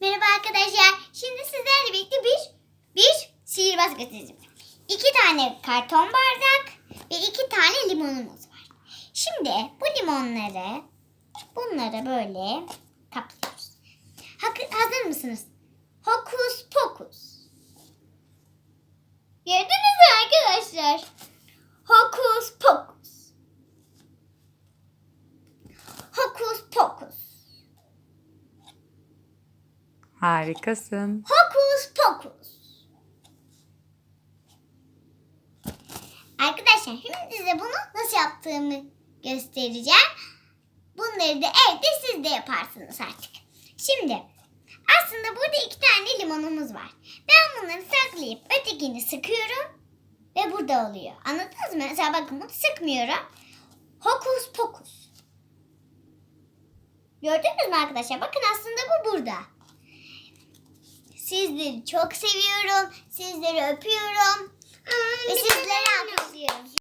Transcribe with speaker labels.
Speaker 1: Merhaba arkadaşlar. Şimdi sizlerle birlikte bir bir sihirbaz göstereceğim. İki tane karton bardak ve iki tane limonumuz var. Şimdi bu limonları bunları böyle kaplıyoruz. Hazır mısınız? Hokus pokus. Gördünüz mü arkadaşlar? Hokus pokus. Hokus pokus.
Speaker 2: Harikasın.
Speaker 1: Hokus pokus. Arkadaşlar şimdi size bunu nasıl yaptığımı göstereceğim. Bunları da evde siz de yaparsınız artık. Şimdi aslında burada iki tane limonumuz var. Ben bunları saklayıp ötekini sıkıyorum ve burada oluyor. Anladınız mı? Mesela bakın bunu sıkmıyorum. Hokus pokus. Gördünüz mü arkadaşlar? Bakın aslında bu burada. Sizleri çok seviyorum. Sizleri öpüyorum.